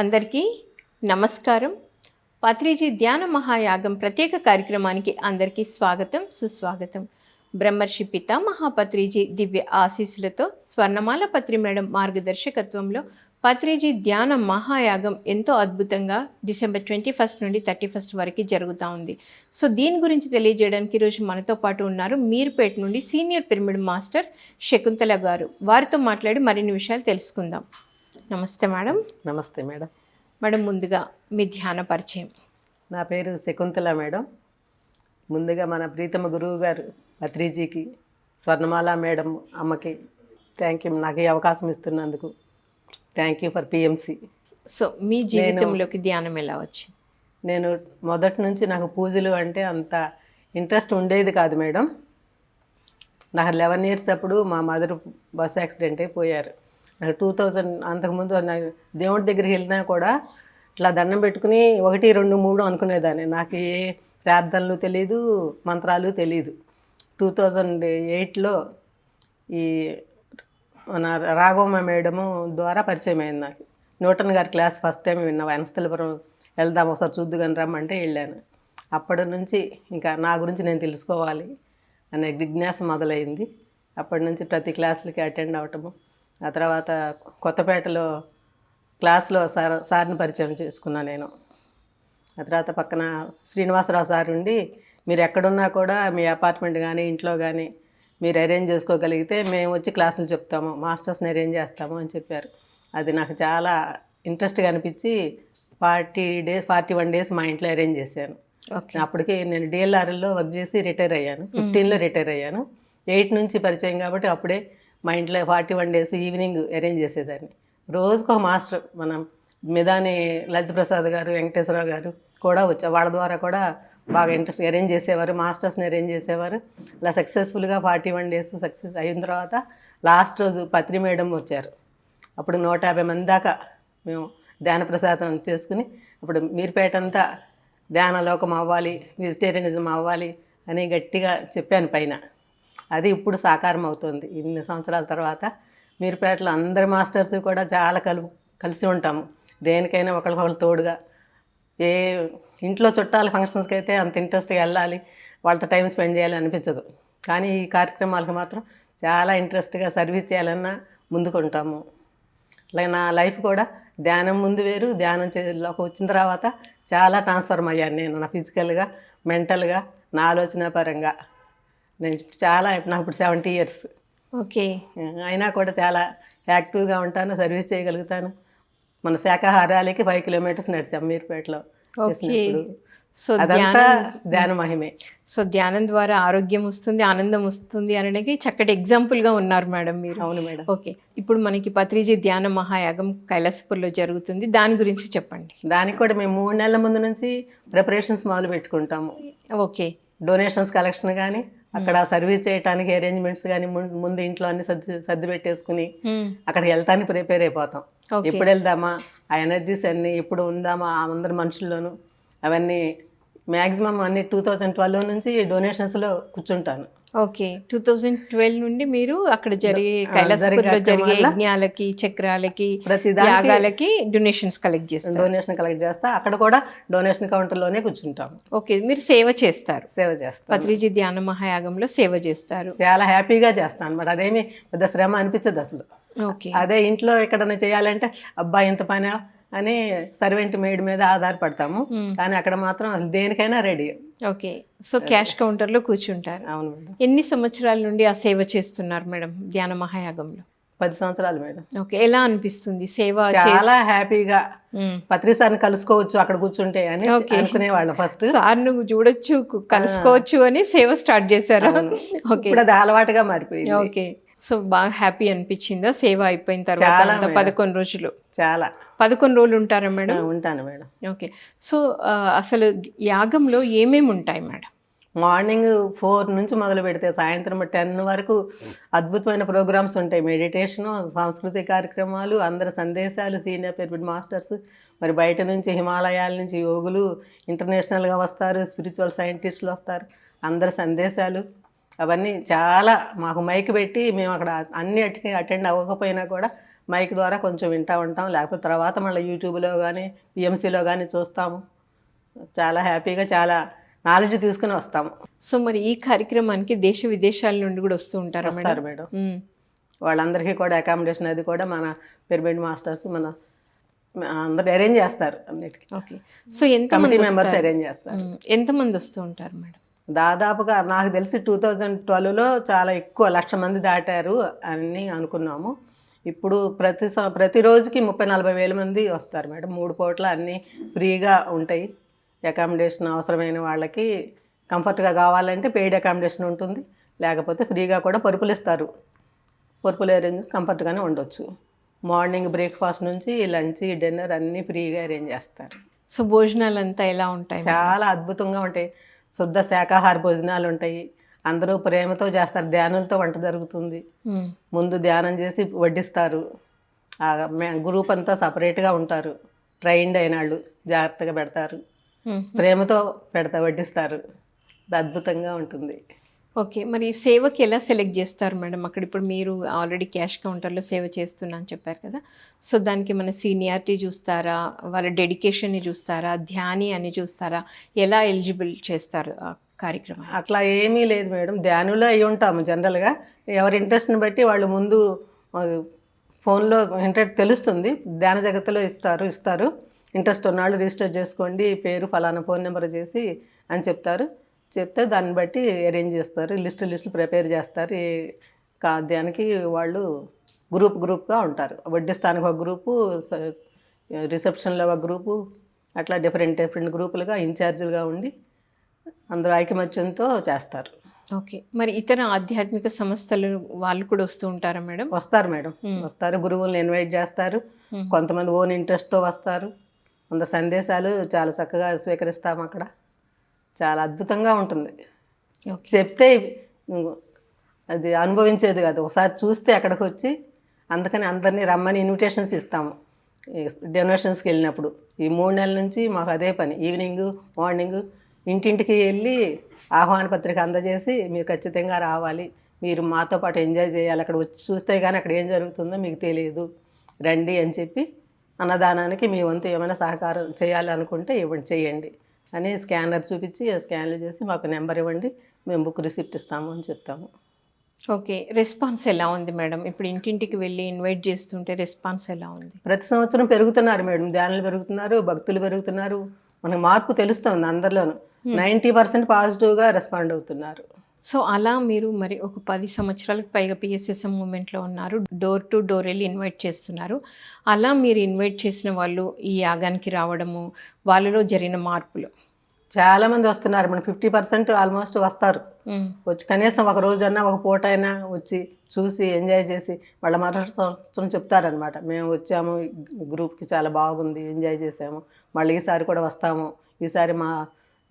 అందరికీ నమస్కారం. పత్రిజీ ధ్యాన మహాయాగం ప్రత్యేక కార్యక్రమానికి అందరికీ స్వాగతం సుస్వాగతం. బ్రహ్మర్షి పిత మహాపత్రిజీ దివ్య ఆశీస్సులతో స్వర్ణమాల పత్రి మేడం మార్గదర్శకత్వంలో పత్రిజీ ధ్యాన మహాయాగం ఎంతో అద్భుతంగా డిసెంబర్ ట్వంటీ ఫస్ట్ నుండి థర్టీ ఫస్ట్ వరకు జరుగుతూ ఉంది. సో దీని గురించి తెలియజేయడానికి ఈరోజు మనతో పాటు ఉన్నారు మీర్పేట నుండి సీనియర్ పిరమిడ్ మాస్టర్ శకుంతల గారు. వారితో మాట్లాడి మరిన్ని విషయాలు తెలుసుకుందాం. నమస్తే మేడం. నమస్తే మేడం. మేడం ముందుగా మీ ధ్యాన పరిచయం. నా పేరు శకుంతల మేడం. ముందుగా మన ప్రీతమ గురువు గారు పత్రిజీకి స్వర్ణమాల మేడం అమ్మకి థ్యాంక్ యూ నాకు ఈ అవకాశం ఇస్తున్నందుకు thank you for PMC so మీ జీవితంలోకి ధ్యానం ఎలా వచ్చింది? నేను మొదటి నుంచి నాకు పూజలు అంటే అంత ఇంట్రెస్ట్ ఉండేది కాదు మేడం. నాకు లెవెన్ ఇయర్స్ అప్పుడు మా మదర్ బస్ యాక్సిడెంట్ అయిపోయారు టూ థౌజండ్ అంతకుముందు దేవుడి దగ్గరికి వెళ్ళినా కూడా ఇట్లా దండం పెట్టుకుని ఒకటి రెండు మూడు అనుకునేదాన్ని. నాకు ఏ ప్రార్థనలు తెలియదు మంత్రాలు తెలియదు టూ థౌజండ్ ఎయిట్లో ఈ మన రాఘవమ్మ మేడము ద్వారా పరిచయం అయింది నాకు. న్యూటన్ గారి క్లాస్ ఫస్ట్ టైం విన్నా వెనస్థలపురం వెళ్దాం ఒకసారి చూద్దుగాని రమ్మంటే వెళ్ళాను. అప్పటి నుంచి ఇంకా నా గురించి నేను తెలుసుకోవాలి అనే జిజ్ఞాస మొదలైంది. అప్పటి నుంచి ప్రతి క్లాసులకి అటెండ్ అవటము ఆ తర్వాత కొత్తపేటలో క్లాస్లో సార్ సార్ని పరిచయం చేసుకున్నా నేను. ఆ తర్వాత పక్కన శ్రీనివాసరావు సార్ ఉండి మీరు ఎక్కడున్నా కూడా మీ అపార్ట్మెంట్ కానీ ఇంట్లో కానీ మీరు అరేంజ్ చేసుకోగలిగితే మేము వచ్చి క్లాసులు చెప్తాము మాస్టర్స్ని అరేంజ్ చేస్తాము అని చెప్పారు. అది నాకు చాలా ఇంట్రెస్ట్గా అనిపించి forty days forty one days మా ఇంట్లో అరేంజ్ చేశాను. ఓకే. అప్పటికి నేను డిఎల్ఆర్ఎల్లో వర్క్ చేసి రిటైర్ అయ్యాను ఫిఫ్టీన్లో రిటైర్ అయ్యాను. ఎయిట్ నుంచి పరిచయం కాబట్టి అప్పుడే మా ఇంట్లో forty one days evening arrange చేసేదాన్ని. రోజుకు ఒక మాస్టర్ మనం మిదాని లలిత ప్రసాద్ గారు వెంకటేశ్వరరావు గారు కూడా వచ్చారు వాళ్ళ ద్వారా కూడా బాగా ఇంట్రెస్ట్ అరేంజ్ చేసేవారు మాస్టర్స్ని అరేంజ్ చేసేవారు. ఇలా సక్సెస్ఫుల్గా ఫార్టీ వన్ డేస్ సక్సెస్ అయిన తర్వాత లాస్ట్ రోజు పత్రి మేడం వచ్చారు. అప్పుడు నూట యాభై మంది దాకా మేము ధ్యాన ప్రసాదం చేసుకుని అప్పుడు మీరుపేట అంతా ధ్యానలోకం అవ్వాలి వెజిటేరియనిజం అవ్వాలి అని గట్టిగా చెప్పాను పైన. అది ఇప్పుడు సాకారం అవుతుంది. ఇన్ని సంవత్సరాల తర్వాత మీరుపేటలో అందరి మాస్టర్స్ కూడా చాలా కలు కలిసి ఉంటాము. దేనికైనా ఒకరికొకరు తోడుగా. ఏ ఇంట్లో చుట్టాల ఫంక్షన్స్కి అయితే అంత ఇంట్రెస్ట్గా వెళ్ళాలి వాళ్ళతో టైం స్పెండ్ చేయాలి అనిపించదు. కానీ ఈ కార్యక్రమాలకు మాత్రం చాలా ఇంట్రెస్ట్గా సర్వీస్ చేయాలన్నా ముందుకుంటాము. అలాగే నా లైఫ్ కూడా ధ్యానం ముందు వేరు ధ్యానం చేలోకి వచ్చిన తర్వాత చాలా ట్రాన్స్ఫర్మ్ అయ్యాను నేను. నా ఫిజికల్గా మెంటల్గా నా ఆలోచన పరంగా. నేను ఇప్పుడు చాలా నాకు ఇప్పుడు సెవెంటీ ఇయర్స్ ఓకే. అయినా కూడా చాలా యాక్టివ్గా ఉంటాను సర్వీస్ చేయగలుగుతాను. మన శాఖాహారాలకి ఫైవ్ కిలోమీటర్స్ నడిచాం మీరుపేటలో. సో అదంతా ధ్యానం ధ్యాన మహిమే. సో ధ్యానం ద్వారా ఆరోగ్యం వస్తుంది ఆనందం వస్తుంది అనడానికి చక్కటి ఎగ్జాంపుల్గా ఉన్నారు మేడం మీరు. అవును మేడం. ఓకే. ఇప్పుడు మనకి పత్రిజీ ధ్యాన మహాయాగం కైలాసపూర్లో జరుగుతుంది. దాని గురించి చెప్పండి. దానికి కూడా మేము మూడు నెలల ముందు నుంచి ప్రిపరేషన్స్ మొదలు పెట్టుకుంటాము. ఓకే. డొనేషన్స్ కలెక్షన్ కానీ అక్కడ సర్వీస్ చేయడానికి అరేంజ్మెంట్స్ కానీ ముందు ఇంట్లో అన్ని సర్ది సర్ది పెట్టేసుకుని. అక్కడికి వెళ్తానికి ప్రిపేర్ అయిపోతాం. ఎప్పుడు వెళ్దామా? ఆ ఎనర్జీస్ అన్నీ ఎప్పుడు ఉందామా? ఆ అందరి మనుషుల్లోనూ అవన్నీ మ్యాక్సిమం అన్ని టూ థౌజండ్ ట్వెల్వ్ నుంచి డొనేషన్స్లో కూర్చుంటాను. ఓకే. టూ థౌజండ్ ట్వెల్వ్ నుండి మీరు అక్కడ జరిగే కైలాసపూర్లో జరిగే యజ్ఞాలకి చక్రాలకి యాగాలకి డొనేషన్స్ కలెక్ట్ చేస్తారు. డొనేషన్ కలెక్ట్ చేస్తా. అక్కడ కూడా డొనేషన్ కౌంటర్లోనే కూర్చుంటాం ఓకే. మీరు సేవ చేస్తారు. సేవ చేస్తాం పత్రిజీ ధ్యాన మహాయాగంలో సేవ చేస్తారు. చాలా హ్యాపీగా చేస్తాను అనమాట అదేమి పెద్ద శ్రమ అనిపించదు అసలు. ఓకే. అదే ఇంట్లో ఎక్కడైనా చేయాలంటే అబ్బా ఇంత పని అని సర్వెంట్ మేడ్ మీద ఆధారపడతాము. మ్మ్. కానీ అక్కడ మాత్రం దేనికైనా రెడీ. ఓకే. సో క్యాష్ కౌంటర్లో కూర్చుంటారు. అవును మేడం. ఎన్ని సంవత్సరాల నుండి ఆ సేవ చేస్తున్నారు మేడం ధ్యాన మహాయాగంలో? పది సంవత్సరాలు మేడం. ఓకే. ఎలా అనిపిస్తుంది సేవ చాలా హ్యాపీగా మ్మ్. పత్రిసారిని కలుసుకోవచ్చు అక్కడ కూర్చుంటే అని. అనుకునేవాళ్ళం ఫస్ట్. సార్ నువ్వు చూడొచ్చు కలుసుకోవచ్చు అని సేవ స్టార్ట్ చేశారు. ఓకే. ఇప్పుడు అది అలవాటుగా మారిపోయింది. ఓకే. సో బాగా హ్యాపీ అనిపించిందా? సేవ అయిపోయిన తర్వాత. పదకొండు రోజులు? చాలా. పదకొండు రోజులు ఉంటారా మేడం? ఉంటాను మేడం. ఓకే. సో అసలు యాగంలో ఏమేమి ఉంటాయి మేడం? మార్నింగ్ ఫోర్ నుంచి మొదలు పెడితే సాయంత్రం టెన్ వరకు అద్భుతమైన ప్రోగ్రామ్స్ ఉంటాయి. మెడిటేషను సాంస్కృతిక కార్యక్రమాలు అందరి సందేశాలు సీనియర్ పిరమిడ్ మాస్టర్స్ మరి బయట నుంచి హిమాలయాల నుంచి యోగులు ఇంటర్నేషనల్గా వస్తారు స్పిరిచువల్ సైంటిస్టులు వస్తారు. అందరి సందేశాలు అవన్నీ చాలా మాకు మైక్ పెట్టి మేము అక్కడ అన్ని అటెండ్ అవ్వకపోయినా కూడా మైక్ ద్వారా కొంచెం వింటా ఉంటాం. లేకపోతే తర్వాత మళ్ళీ యూట్యూబ్లో కానీ పిఎంసీలో కానీ చూస్తాము. చాలా హ్యాపీగా చాలా నాలెడ్జ్ తీసుకుని వస్తాము. సో మరి ఈ కార్యక్రమానికి దేశ విదేశాల నుండి కూడా వస్తూ ఉంటారా వస్తారు మేడం. వాళ్ళందరికీ కూడా అకామిడేషన్ అది కూడా మన పిరమిడ్ మాస్టర్స్ మన అందరు అరేంజ్ చేస్తారు అన్నిటికీ. ఓకే. సో ఎంత మెంబర్స్? అరేంజ్ చేస్తారు. ఎంతమంది వస్తూ ఉంటారు మేడం? దాదాపుగా నాకు తెలిసి టూ థౌజండ్ ట్వెల్వ్లో చాలా ఎక్కువ లక్ష మంది దాటారు అని అనుకున్నాము. ఇప్పుడు ప్రతి స- ప్రతి రోజుకి ముప్పై నలభై వేల మంది వస్తారు మేడం. మూడు పూట్ల అన్నీ ఫ్రీగా ఉంటాయి. అకామిడేషన్ అవసరమైన వాళ్ళకి కంఫర్ట్గా కావాలంటే పెయిడ్ అకామిడేషన్ ఉంటుంది. లేకపోతే ఫ్రీగా కూడా పరుపులు ఇస్తారు. పరుపులు అరేంజ్ కంఫర్ట్గానే ఉండొచ్చు. మార్నింగ్ బ్రేక్ఫాస్ట్ నుంచి లంచ్ డిన్నర్ అన్నీ ఫ్రీగా అరేంజ్ చేస్తారు. సో భోజనాలు అంతా ఎలా ఉంటాయి? చాలా అద్భుతంగా ఉంటాయి. శుద్ధ శాకాహార భోజనాలు ఉంటాయి అందరూ ప్రేమతో చేస్తారు. ధ్యానులతో వంట జరుగుతుంది. ముందు ధ్యానం చేసి వడ్డిస్తారు. గ్రూప్ అంతా సపరేట్గా ఉంటారు. ట్రైన్డ్ అయిన వాళ్ళు జాగ్రత్తగా పెడతారు. ప్రేమతో పెడతా వడ్డిస్తారు. అది అద్భుతంగా ఉంటుంది. ఓకే. మరి సేవకి ఎలా సెలెక్ట్ చేస్తారు మేడం? అక్కడ ఇప్పుడు మీరు ఆల్రెడీ క్యాష్ కౌంటర్లో సేవ చేస్తున్నా అని చెప్పారు కదా. సో దానికి మన సీనియారిటీ చూస్తారా? వాళ్ళ డెడికేషన్ని చూస్తారా? ధ్యాని అని చూస్తారా? ఎలా ఎలిజిబుల్ చేస్తారు ఆ కార్యక్రమం అట్లా ఏమీ లేదు మేడం. ధ్యానులో అయి ఉంటాము జనరల్గా. ఎవరి ఇంట్రెస్ట్ని బట్టి వాళ్ళు ముందు ఫోన్లో ఇంట్రెస్ట్ తెలుస్తుంది. ధ్యాన జగత్తులో ఇస్తారు ఇస్తారు. ఇంట్రెస్ట్ ఉన్నవాళ్ళు రిజిస్టర్ చేసుకోండి పేరు ఫలానా ఫోన్ నెంబర్ చేసి అని చెప్తారు. చెప్తే దాన్ని బట్టి అరేంజ్ చేస్తారు. లిస్టు లిస్టులు ప్రిపేర్ చేస్తారు. ఏ కా ధ్యానికి వాళ్ళు గ్రూప్ గ్రూప్గా ఉంటారు. వడ్డిస్తానికి ఒక గ్రూపు రిసెప్షన్లో ఒక గ్రూపు అట్లా డిఫరెంట్ డిఫరెంట్ గ్రూపులుగా ఇన్ఛార్జీలుగా ఉండి అందరూ ఐకమత్యంతో చేస్తారు. ఓకే. మరి ఇతర ఆధ్యాత్మిక సంస్థలు వాళ్ళు కూడా వస్తూ ఉంటారా మేడం? వస్తారు మేడం. వస్తారు. గురువులను ఇన్వైట్ చేస్తారు. కొంతమంది ఓన్ ఇంట్రెస్ట్తో వస్తారు. కొంత సందేశాలు చాలా చక్కగా స్వీకరిస్తాం అక్కడ. చాలా అద్భుతంగా ఉంటుంది. చెప్తే అది అనుభవించేది కాదు. ఒకసారి చూస్తే అక్కడికి వచ్చి అందుకని అందరినీ రమ్మని ఇన్విటేషన్స్ ఇస్తాము. డొనేషన్స్కి వెళ్ళినప్పుడు. ఈ మూడు నెలల నుంచి మాకు అదే పని. ఈవినింగ్ మార్నింగ్ ఇంటింటికి వెళ్ళి ఆహ్వాన పత్రిక అందజేసి మీరు ఖచ్చితంగా రావాలి. మీరు మాతో పాటు ఎంజాయ్ చేయాలి. అక్కడ వచ్చి చూస్తే కానీ అక్కడ ఏం జరుగుతుందో మీకు తెలియదు. రండి అని చెప్పి అన్నదానానికి మీ వంతు ఏమైనా సహకారం చేయాలి అనుకుంటే ఇవ్వండి. చేయండి. అని స్కానర్ చూపించి స్కాన్లు చేసి మాకు నెంబర్ ఇవ్వండి మేము బుక్ రిసిప్ట్ ఇస్తాము అని చెప్తాము. ఓకే రెస్పాన్స్ ఎలా ఉంది మేడం? ఇప్పుడు ఇంటింటికి వెళ్ళి ఇన్వైట్ చేస్తుంటే రెస్పాన్స్ ఎలా ఉంది? ప్రతి సంవత్సరం పెరుగుతున్నారు మేడం. ధ్యానులు పెరుగుతున్నారు భక్తులు పెరుగుతున్నారు. మనకు మార్పు తెలుస్తుంది అందరిలోనూ. నైంటీ పర్సెంట్ పాజిటివ్గా రెస్పాండ్ అవుతున్నారు. సో అలా మీరు మరి ఒక పది సంవత్సరాలకు పైగా పిఎస్ఎస్ఎం మూమెంట్లో ఉన్నారు. డోర్ టు డోర్ వెళ్ళి ఇన్వైట్ చేస్తున్నారు. అలా మీరు ఇన్వైట్ చేసిన వాళ్ళు ఈ యాగానికి రావడము వాళ్ళలో జరిగిన మార్పులు? చాలా మంది వస్తున్నారు. మన ఫిఫ్టీ పర్సెంట్ ఆల్మోస్ట్ వస్తారు. వచ్చి కనీసం ఒక రోజన్నా ఒక పూట అయినా వచ్చి చూసి ఎంజాయ్ చేసి వాళ్ళ సంవత్సరం చెప్తారనమాట మేము వచ్చాము గ్రూప్కి చాలా బాగుంది ఎంజాయ్ చేసాము. మళ్ళీ ఈసారి కూడా వస్తాము. ఈసారి మా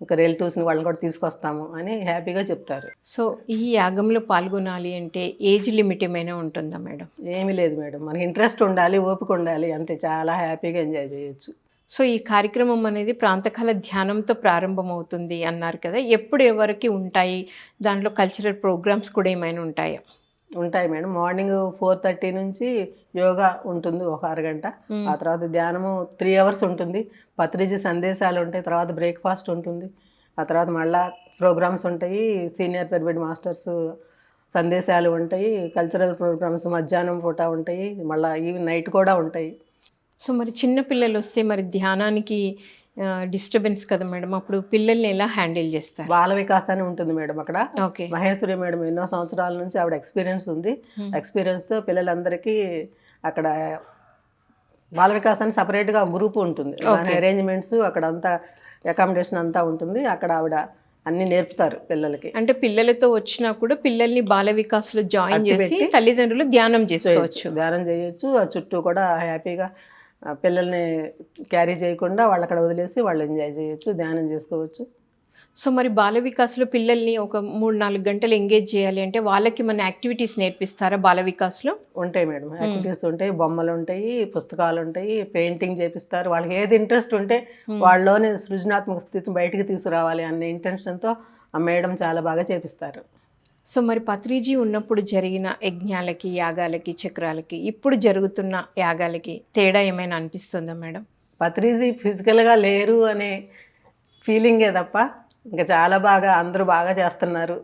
ఇంకా రిలేటివ్స్ని వాళ్ళని కూడా తీసుకొస్తాము అని హ్యాపీగా చెప్తారు. సో ఈ యాగంలో పాల్గొనాలి అంటే ఏజ్ లిమిట్ ఏమైనా ఉంటుందా మేడం? ఏమీ లేదు మేడం. మనకి ఇంట్రెస్ట్ ఉండాలి ఓపిక ఉండాలి అంతే. చాలా హ్యాపీగా ఎంజాయ్ చేయొచ్చు. సో ఈ కార్యక్రమం అనేది ప్రాంతకాల ధ్యానంతో ప్రారంభమవుతుంది అన్నారు కదా. ఎప్పుడు ఎవరికి ఉంటాయి? దాంట్లో కల్చరల్ ప్రోగ్రామ్స్ కూడా ఏమైనా ఉంటాయా? ఉంటాయి మేడం. మార్నింగ్ ఫోర్ థర్టీ నుంచి యోగా ఉంటుంది ఒక అరగంట. ఆ తర్వాత ధ్యానము త్రీ అవర్స్ ఉంటుంది. పత్రిజీ సందేశాలు ఉంటాయి తర్వాత బ్రేక్ఫాస్ట్ ఉంటుంది. ఆ తర్వాత మళ్ళా ప్రోగ్రామ్స్ ఉంటాయి సీనియర్ పిరమిడ్ మాస్టర్స్ సందేశాలు ఉంటాయి కల్చరల్ ప్రోగ్రామ్స్ మధ్యాహ్నం పూట ఉంటాయి మళ్ళీ ఈవెన్ నైట్ కూడా ఉంటాయి. సో మరి చిన్న పిల్లలు వస్తే మరి ధ్యానానికి డిస్టర్బెన్స్ కదా మేడం. అప్పుడు పిల్లల్ని ఎలా హ్యాండిల్ చేస్తారు? బాల వికాసాన్ని ఉంటుంది మేడం అక్కడ. ఓకే. మహేశ్వరి మేడం ఎన్నో సంవత్సరాల నుంచి ఆవిడ ఎక్స్పీరియన్స్ ఉంది. Hmm. ఎక్స్పీరియన్స్తో పిల్లలందరికీ అక్కడ బాల వికాసానికి సపరేట్గా గ్రూప్ ఉంటుంది. దాని. అరేంజ్మెంట్స్ అక్కడ అంతా అకామిడేషన్ అంతా ఉంటుంది. అక్కడ ఆవిడ అన్ని నేర్పుతారు పిల్లలకి. అంటే పిల్లలతో వచ్చినా కూడా పిల్లల్ని బాల వికాస్లో జాయిన్ చేసి తల్లిదండ్రులు ధ్యానం చేసుకోవచ్చు. ధ్యానం చేయొచ్చు. ఆ చుట్టూ కూడా హ్యాపీగా పిల్లల్ని క్యారీ చేయకుండా వాళ్ళు అక్కడ వదిలేసి వాళ్ళు ఎంజాయ్ చేయొచ్చు ధ్యానం చేసుకోవచ్చు. సో మరి బాల వికాస్లో పిల్లల్ని ఒక మూడు నాలుగు గంటలు ఎంగేజ్ చేయాలి అంటే వాళ్ళకి మన యాక్టివిటీస్ నేర్పిస్తారా బాల వికాస్లో? ఉంటాయి మేడం. యాక్టివిటీస్ ఉంటాయి బొమ్మలు ఉంటాయి పుస్తకాలు ఉంటాయి పెయింటింగ్ చేపిస్తారు. వాళ్ళకి ఏది ఇంట్రెస్ట్ ఉంటే వాళ్ళలోని సృజనాత్మక స్థితిని బయటికి తీసుకురావాలి అనే ఇంటెన్షన్తో ఆ మేడం చాలా బాగా చేపిస్తారు. సో మరి పత్రిజీ ఉన్నప్పుడు జరిగిన యజ్ఞాలకి యాగాలకి చక్రాలకి ఇప్పుడు జరుగుతున్న యాగాలకి తేడా ఏమైనా అనిపిస్తుందా మేడం? పత్రిజీ ఫిజికల్గా లేరు అనే ఫీలింగే తప్ప ఇంకా చాలా బాగా అందరూ బాగా చేస్తున్నారు.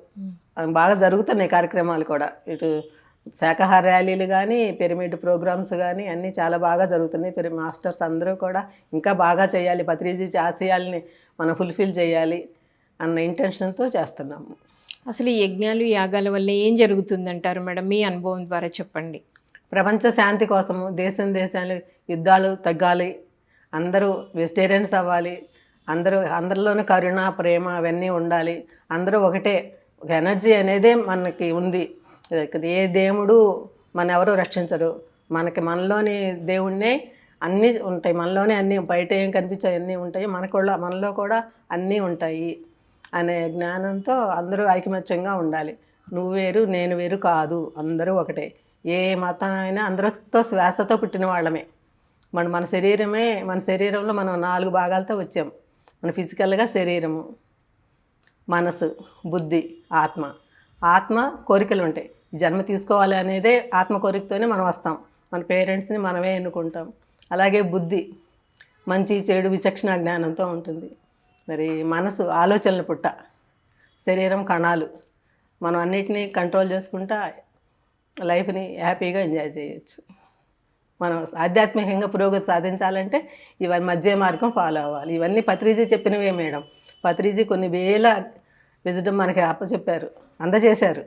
బాగా జరుగుతున్నాయి కార్యక్రమాలు కూడా. ఇటు శాకాహార ర్యాలీలు కానీ పిరమిడ్ ప్రోగ్రామ్స్ కానీ అన్నీ చాలా బాగా జరుగుతున్నాయి. పిర మాస్టర్స్ అందరూ కూడా ఇంకా బాగా చేయాలి. పత్రిజీ ఆశయాల్ని మనం ఫుల్ఫిల్ చేయాలి అన్న ఇంటెన్షన్తో చేస్తున్నాము. అసలు ఈ యజ్ఞాలు యాగాల వల్ల ఏం జరుగుతుందంటారు మేడం? మీ అనుభవం ద్వారా చెప్పండి. ప్రపంచ శాంతి కోసము దేశం దేశాలు యుద్ధాలు తగ్గాలి. అందరూ వెజిటేరియన్స్ అవ్వాలి. అందరూ అందరిలోనూ కరుణ ప్రేమ అవన్నీ ఉండాలి. అందరూ ఒకటే. ఒక ఎనర్జీ అనేదే మనకి ఉంది. ఏ దేవుడు మన ఎవరు రక్షించరు. మనకి మనలోని దేవుణ్ణే అన్నీ ఉంటాయి. మనలోనే అన్నీ బయట ఏం కనిపించాయి అన్నీ ఉంటాయి. మనకు మనలో కూడా అన్నీ ఉంటాయి. అనే జ్ఞానంతో అందరూ ఐకమత్యంగా ఉండాలి. నువ్వు వేరు నేను వేరు కాదు. అందరూ ఒకటే. ఏ మతం అయినా అందరితో శ్వాసతో పుట్టిన వాళ్ళమే. మన మన శరీరమే మన శరీరంలో మనం నాలుగు భాగాలతో వచ్చాం. మన ఫిజికల్గా శరీరము మనసు బుద్ధి ఆత్మ. ఆత్మ కోరికలు ఉంటాయి. జన్మ తీసుకోవాలి అనేదే ఆత్మ కోరికతోనే మనం వస్తాం. మన పేరెంట్స్ని మనమే ఎన్నుకుంటాం. అలాగే బుద్ధి మంచి చెడు విచక్షణ జ్ఞానంతో ఉంటుంది. మరి మనసు ఆలోచనలు పుట్ట. శరీరం కణాలు. మనం అన్నిటినీ కంట్రోల్ చేసుకుంటా లైఫ్ని హ్యాపీగా ఎంజాయ్ చేయొచ్చు. మనం ఆధ్యాత్మికంగా పురోగతి సాధించాలంటే ఇవన్నీ మధ్య మార్గం ఫాలో అవ్వాలి. ఇవన్నీ పత్రిజీ చెప్పినవే మేడం. పత్రిజీ కొన్ని వేల విజడం మనకి అప్పచెప్పారు అందజేశారు.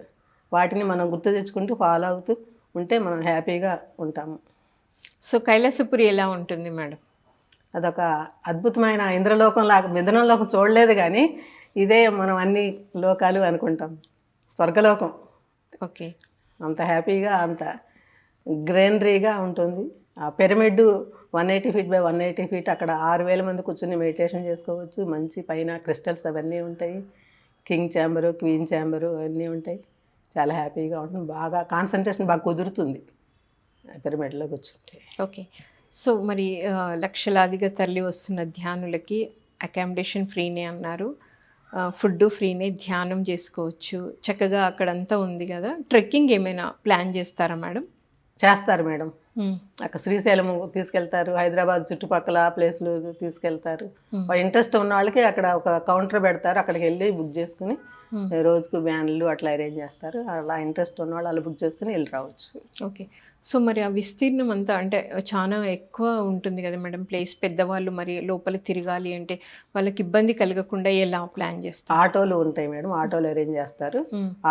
వాటిని మనం గుర్తు తెచ్చుకుంటూ ఫాలో అవుతూ ఉంటే మనం హ్యాపీగా ఉంటాము. సో కైలాసపురి ఎలా ఉంటుంది మేడం? అదొక అద్భుతమైన ఇంద్రలోకం లాగా మిథునంలోకం చూడలేదు కానీ ఇదే మనం అన్ని లోకాలు అనుకుంటాం. స్వర్గలోకం. ఓకే. అంత హ్యాపీగా అంత గ్రీనరీగా ఉంటుంది. ఆ pyramid one eighty feet by one eighty feet అక్కడ ఆరు వేల మంది కూర్చుని మెడిటేషన్ చేసుకోవచ్చు. మంచి పైన క్రిస్టల్స్ అవన్నీ ఉంటాయి. కింగ్ ఛాంబరు క్వీన్ ఛాంబరు అవన్నీ ఉంటాయి. చాలా హ్యాపీగా ఉంటుంది. బాగా కాన్సన్ట్రేషన్ బాగా కుదురుతుంది. పిరమిడ్లో కూర్చుంటే. ఓకే. సో మరి లక్షలాదిగా తరలి వస్తున్న ధ్యానులకి అకామిడేషన్ ఫ్రీనే అన్నారు. ఫుడ్ ఫ్రీనే ధ్యానం చేసుకోవచ్చు. చక్కగా అక్కడంతా ఉంది కదా. ట్రెక్కింగ్ ఏమైనా ప్లాన్ చేస్తారా మేడం? చేస్తారు మేడం. అక్కడ శ్రీశైలం తీసుకెళ్తారు హైదరాబాద్ చుట్టుపక్కల ప్లేస్లు తీసుకెళ్తారు. ఇంట్రెస్ట్ ఉన్న వాళ్ళకి అక్కడ ఒక కౌంటర్ పెడతారు అక్కడికి వెళ్ళి బుక్ చేసుకుని. రోజుకు వ్యాన్లు అట్లా అరేంజ్ చేస్తారు. అలా ఇంట్రెస్ట్ ఉన్న వాళ్ళు అలా బుక్ చేసుకుని వెళ్ళి రావచ్చు. ఓకే. సో మరి ఆ విస్తీర్ణం అంతా అంటే చాలా ఎక్కువ ఉంటుంది కదా మేడం ప్లేస్ పెద్దవాళ్ళు మరి లోపల తిరగాలి అంటే వాళ్ళకి ఇబ్బంది కలగకుండా ఎలా ప్లాన్ చేస్తారు? ఆటోలు ఉంటాయి మేడం ఆటోలు అరేంజ్ చేస్తారు.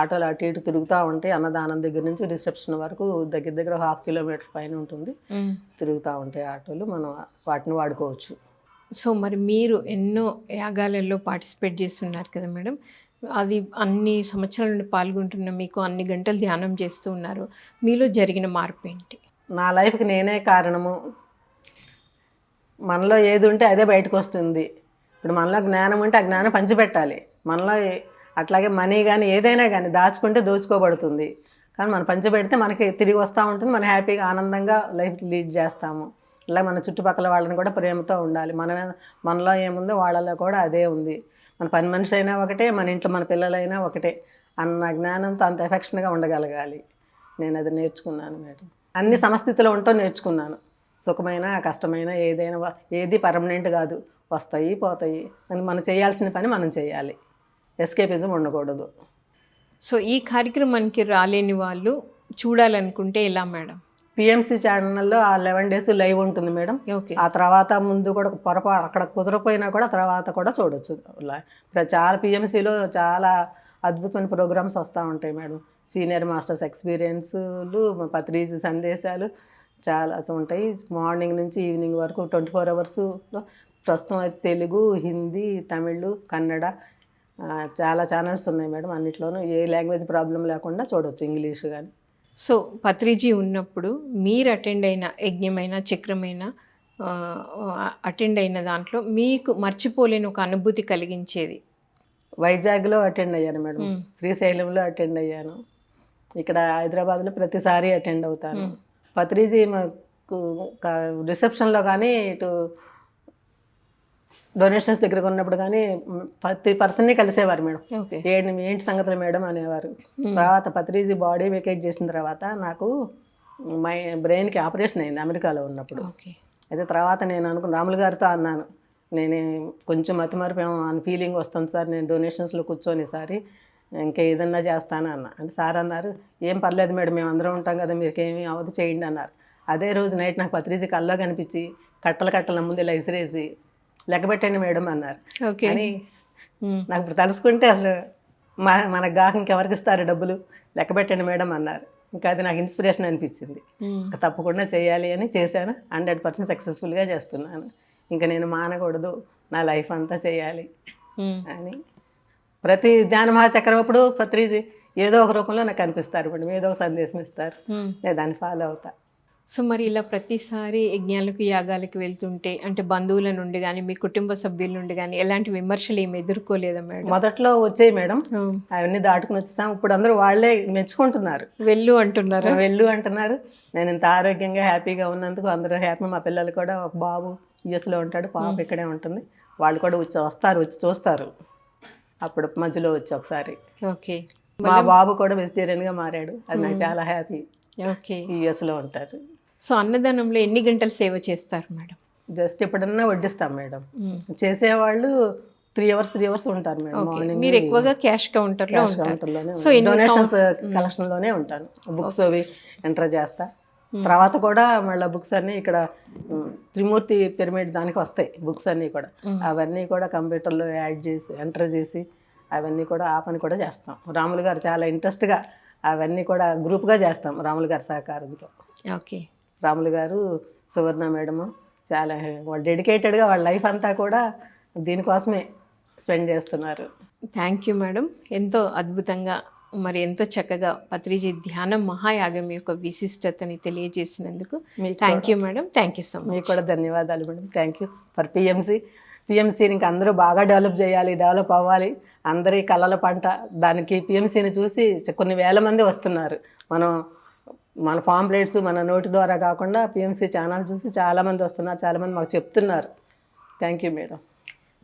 ఆటోలు అటు ఇటు తిరుగుతూ ఉంటాయి అన్నదానం దగ్గర నుంచి రిసెప్షన్ వరకు దగ్గర దగ్గర హాఫ్ కిలోమీటర్ పైన ఉంటుంది. తిరుగుతూ ఉంటాయి ఆటోలు మనం వాటిని వాడుకోవచ్చు. సో మరి మీరు ఎన్నో యాగాలలో పార్టిసిపేట్ చేస్తున్నారు కదా మేడం. అది అన్ని సంవత్సరాల నుండి పాల్గొంటున్న మీకు అన్ని గంటలు ధ్యానం చేస్తూ ఉన్నారు. మీలో జరిగిన మార్పు ఏంటి? నా లైఫ్కి నేనే కారణము. మనలో ఏది ఉంటే అదే బయటకు వస్తుంది. ఇప్పుడు మనలో జ్ఞానం ఉంటే ఆ జ్ఞానం పంచిపెట్టాలి. మనలో అట్లాగే మనీ కానీ ఏదైనా కానీ దాచుకుంటే దోచుకోబడుతుంది. కానీ మనం పంచిపెడితే మనకి తిరిగి వస్తూ ఉంటుంది. మనం హ్యాపీగా ఆనందంగా లైఫ్ లీడ్ చేస్తాము. ఇలా మన చుట్టుపక్కల వాళ్ళని కూడా ప్రేమతో ఉండాలి. మన మనలో ఏముందో వాళ్ళలో కూడా అదే ఉంది. మన పని మనిషి అయినా ఒకటే మన ఇంట్లో మన పిల్లలైనా ఒకటే అన్న జ్ఞానంతో అంత ఎఫెక్షన్గా ఉండగలగాలి. నేను అది నేర్చుకున్నాను మేడం. అన్ని సమస్థితిలో ఉంటూ నేర్చుకున్నాను. సుఖమైన కష్టమైన ఏదైనా ఏది పర్మనెంట్ కాదు. వస్తాయి పోతాయి. అని మనం చేయాల్సిన పని మనం చేయాలి. ఎస్కేపిజం ఉండకూడదు. సో ఈ కార్యక్రమానికి రాలేని వాళ్ళు చూడాలనుకుంటే ఎలా మేడం? పిఎంసి ఛానల్లో ఆ లెవెన్ డేస్ లైవ్ ఉంటుంది మేడం. ఓకే. ఆ తర్వాత ముందు కూడా పొరపా అక్కడ కుదరపోయినా కూడా తర్వాత కూడా చూడొచ్చు. ఇప్పుడు చాలా పిఎంసిలో చాలా అద్భుతమైన ప్రోగ్రామ్స్ వస్తూ ఉంటాయి మేడం. సీనియర్ మాస్టర్స్ ఎక్స్పీరియన్స్లు పత్రిజీ సందేశాలు చాలా ఉంటాయి. మార్నింగ్ నుంచి ఈవినింగ్ వరకు ట్వంటీ ఫోర్ అవర్స్లో ప్రస్తుతం తెలుగు హిందీ తమిళ్ కన్నడ చాలా ఛానల్స్ ఉన్నాయి మేడం. అన్నిట్లోనూ ఏ లాంగ్వేజ్ ప్రాబ్లం లేకుండా చూడొచ్చు ఇంగ్లీష్ కానీ సో పత్రిజీ ఉన్నప్పుడు మీరు అటెండ్ అయిన యజ్ఞమైన చక్రమైన అటెండ్ అయిన దాంట్లో మీకు మర్చిపోలేని ఒక అనుభూతి కలిగించేది? వైజాగ్లో అటెండ్ అయ్యాను మేడం. శ్రీశైలంలో అటెండ్ అయ్యాను. ఇక్కడ హైదరాబాద్లో ప్రతిసారి అటెండ్ అవుతాను. పత్రిజీ మాకు రిసెప్షన్లో కానీ ఇటు డొనేషన్స్ దగ్గర ఉన్నప్పుడు కానీ ప్రతి పర్సన్ని కలిసేవారు మేడం. ఏంటి ఏంటి సంగతులు మేడం అనేవారు. తర్వాత పత్రిజీ బాడీ వెకేట్ చేసిన తర్వాత నాకు మై బ్రెయిన్కి ఆపరేషన్ అయింది అమెరికాలో ఉన్నప్పుడు. అయితే తర్వాత నేను అనుకున్న రాములు గారితో అన్నాను నేను కొంచెం మతిమరిపోయాం అని ఫీలింగ్ వస్తుంది సార్ నేను డొనేషన్స్లో కూర్చొని సారి ఇంకా ఏదన్నా చేస్తాను అన్న. అంటే సార్ అన్నారు ఏం పర్లేదు మేడం మేము అందరం ఉంటాం కదా మీకేమీ అవదు చేయండి అన్నారు. అదే రోజు నైట్ నాకు పత్రిజీ కల్లో కనిపించి కట్టలు కట్టల ముందు ఇలా ఇసిరేసి లెక్క పెట్టండి మేడం అన్నారు. ఓకే. అని. నాకు ఇప్పుడు తలుసుకుంటే అసలు మన మనకు గాక ఇంకెవరికి ఇస్తారు డబ్బులు? లెక్క పెట్టండి మేడం అన్నారు. ఇంకా అది నాకు ఇన్స్పిరేషన్ అనిపించింది. తప్పకుండా చేయాలి అని చేశాను. హండ్రెడ్ పర్సెంట్ సక్సెస్ఫుల్గా చేస్తున్నాను. ఇంకా నేను మానకూడదు. నా లైఫ్ అంతా చేయాలి. అని. ప్రతి ధ్యాన మహాచక్రం అప్పుడు పత్రిజీ ఏదో ఒక రూపంలో నాకు కనిపిస్తారు. మేడం ఏదో ఒక సందేశం ఇస్తారు. నేను దాన్ని ఫాలో అవుతా. సో మరి ఇలా ప్రతిసారి యజ్ఞాలకు యాగాలకు వెళ్తుంటే అంటే బంధువుల నుండి కానీ మీ కుటుంబ సభ్యుల నుండి కానీ ఎలాంటి విమర్శలు ఏమి ఎదుర్కోలేదా మేడం? మొదట్లో వచ్చాయి మేడం. అవన్నీ దాటుకుని వచ్చేసాం. ఇప్పుడు అందరూ వాళ్ళే మెచ్చుకుంటున్నారు. వెళ్ళు అంటున్నారా? వెళ్ళు అంటున్నారు. నేను ఇంత ఆరోగ్యంగా హ్యాపీగా ఉన్నందుకు అందరూ హ్యాపీ. మా పిల్లలు కూడా ఒక బాబు యుఎస్లో ఉంటాడు. పాప ఇక్కడే ఉంటుంది. వాళ్ళు కూడా వచ్చి వస్తారు వచ్చి చూస్తారు. అప్పుడు మధ్యలో వచ్చి ఒకసారి. ఓకే. మా బాబు కూడా వెజిటేరియన్గా మారాడు. అది నాకు చాలా హ్యాపీ. ఓకే. యుఎస్లో ఉంటారు. సో అన్నదానంలో ఎన్ని గంటలు సేవ చేస్తారు మేడం? జస్ట్ ఎప్పుడన్నా వడ్డిస్తాం మేడం. చేసేవాళ్ళు త్రీ అవర్స్ త్రీ అవర్స్ ఉంటారు మేడం. మీరు ఎక్కువగా క్యాష్ కౌంటర్లో ఉంటారు. కౌంటర్లోనే సో డొనేషన్స్ కలెక్షన్లోనే ఉంటాను. బుక్స్ అవి ఎంటర్ చేస్తా. తర్వాత కూడా మళ్ళీ బుక్స్ అన్నీ ఇక్కడ త్రిమూర్తి పిరమిడ్ దానికి వస్తాయి. బుక్స్ అన్నీ కూడా. అవన్నీ కూడా కంప్యూటర్లో యాడ్ చేసి ఎంటర్ చేసి అవన్నీ కూడా ఆ పని కూడా చేస్తాం. రాములు గారు చాలా ఇంట్రెస్ట్గా అవన్నీ కూడా గ్రూప్గా చేస్తాం రాములు గారి సహకారంతో. ఓకే. రాములు గారు సువర్ణ మేడము చాలా వాళ్ళు డెడికేటెడ్గా వాళ్ళ లైఫ్ అంతా కూడా దీనికోసమే స్పెండ్ చేస్తున్నారు. థ్యాంక్ యూ మేడం ఎంతో అద్భుతంగా మరి ఎంతో చక్కగా పత్రిజీ ధ్యానం మహాయాగం యొక్క విశిష్టతని తెలియజేసినందుకు thank you madam thank you so much మీకు కూడా ధన్యవాదాలు madam thank you for PMC పిఎంసీని ఇంకా అందరూ బాగా డెవలప్ చేయాలి డెవలప్ అవ్వాలి. అందరి కళల పంట దానికి పిఎంసీని చూసి కొన్ని వేల మంది వస్తున్నారు. మనం మన పాంప్లెట్స్ మన నోటి ద్వారా కాకుండా పిఎంసీ ఛానల్ చూసి చాలామంది వస్తున్నారు చాలామంది మాకు చెప్తున్నారు. థ్యాంక్ యూ మేడం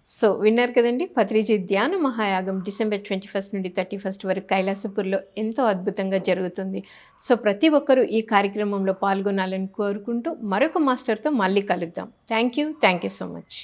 సో విన్నారు కదండి? పత్రిజీ ధ్యాన మహాయాగం డిసెంబర్ ట్వంటీ ఫస్ట్ నుండి థర్టీ ఫస్ట్ వరకు కైలాసపూర్లో ఎంతో అద్భుతంగా జరుగుతుంది. సో ప్రతి ఒక్కరూ ఈ కార్యక్రమంలో పాల్గొనాలని కోరుకుంటూ మరొక మాస్టర్తో మళ్ళీ కలుద్దాం. Thank you thank you so much